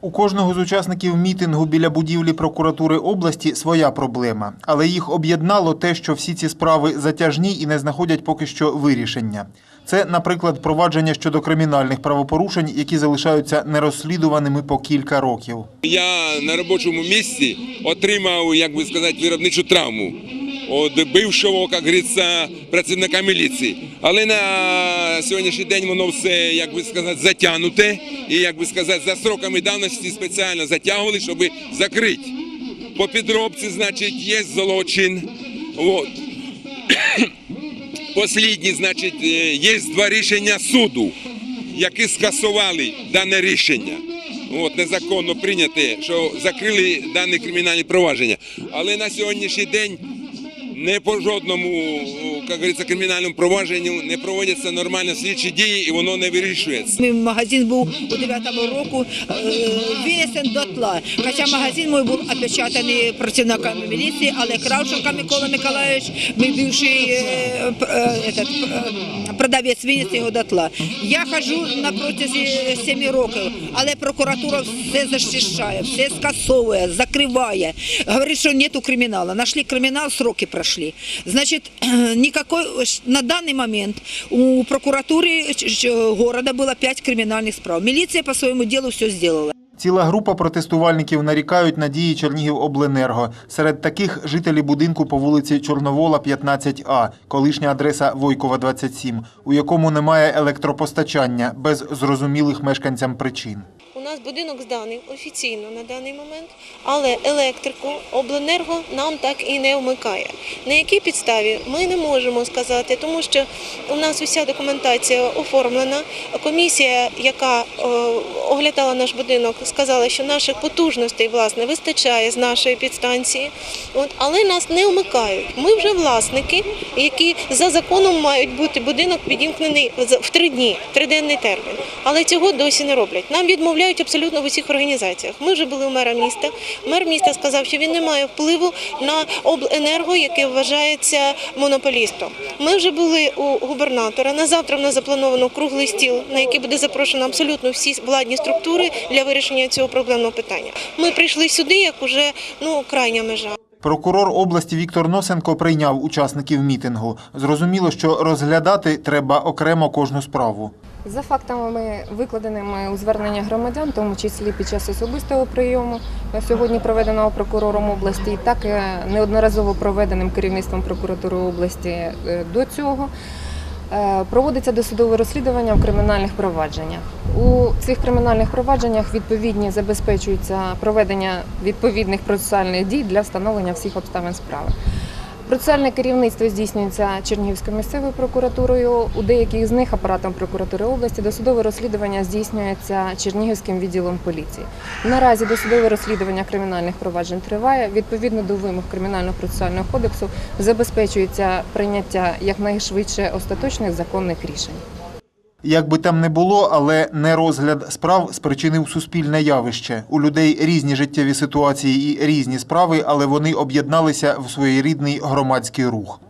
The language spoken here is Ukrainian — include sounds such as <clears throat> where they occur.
У кожного з учасників мітингу біля будівлі прокуратури області своя проблема, але їх об'єднало те, що всі ці справи затяжні і не знаходять поки що вирішення. Це, наприклад, провадження щодо кримінальних правопорушень, які залишаються нерозслідуваними по кілька років. Я на робочому місці отримав, як би сказати, виробничу травму від бившого, як працівника міліції. Але на сьогоднішній день воно все, як би сказати, затягнуте. І, як би сказати, за сроками давності спеціально затягували, щоб закрити. По підробці, значить, є злочин. От. Послідні, значить, е, є два рішення суду, які скасували дане рішення. От незаконно прийняте, що закрили дане кримінальне провадження. Але на сьогоднішній день не по жодному, як говориться, кримінальному провадженню не проводяться нормально слідчі дії і воно не вирішується. Мій магазин був у 9-му року е, винесен до тла. Хоча магазин мій був опечатаний працівниками міліції, але Кравченко Микола Миколаївич, мій бивший е, е, продавець, виніс його до тла. Я хожу на протязі 7 років, але прокуратура все захищає, все скасовує, закриває. Говорить, що нету криміналу. Нашли кримінал, сроки прошли. Значит, <clears throat> никакой, на данный момент у прокуратуры ч- ч- города было 5 криминальных справ. Милиция по своему делу все сделала. Ціла група протестувальників нарікають на дії Чернігівобленерго. Серед таких жителі будинку по вулиці Чорновола, 15А, колишня адреса Войкова, 27, у якому немає електропостачання без зрозумілих мешканцям причин. Нас будинок зданий офіційно на даний момент, але електрику обленерго нам так і не вмикає. На якій підставі ми не можемо сказати, тому що у нас уся документація оформлена. Комісія, яка е, оглядала наш будинок, сказала, що наших потужностей власне вистачає з нашої підстанції, от, але нас не вмикають. Ми вже власники, які за законом мають бути будинок підімкнений в три дні, триденний термін. Але цього досі не роблять. Нам відмовляють абсолютно в усіх організаціях. Ми вже були у мера міста. Мер міста сказав, що він не має впливу на обленерго, яке вважається монополістом. Ми вже були у губернатора. На завтра в нас заплановано круглий стіл, на який буде запрошено абсолютно всі владні структури для вирішення цього проблемного питання. Ми прийшли сюди, як уже ну крайня межа. Прокурор області Віктор Носенко прийняв учасників мітингу. Зрозуміло, що розглядати треба окремо кожну справу. За фактами, викладеними у звернення громадян, в тому числі під час особистого прийому, е, сьогодні проведеного прокурором області, так е, неодноразово проведеним керівництвом прокуратури області е, до цього, проводиться досудове розслідування в кримінальних провадженнях. У цих кримінальних провадженнях відповідні забезпечується проведення відповідних процесуальних дій для встановлення всіх обставин справи. Процесуальне керівництво здійснюється Чернігівською місцевою прокуратурою. У деяких з них апаратом прокуратури області досудове розслідування здійснюється Чернігівським відділом поліції. Наразі досудове розслідування кримінальних проваджень триває. Відповідно до вимог кримінально-процесуального кодексу забезпечується прийняття якнайшвидше остаточних законних рішень. Як би там не було, але не розгляд справ спричинив суспільне явище. У людей різні життєві ситуації і різні справи, але вони об'єдналися в своєрідний громадський рух.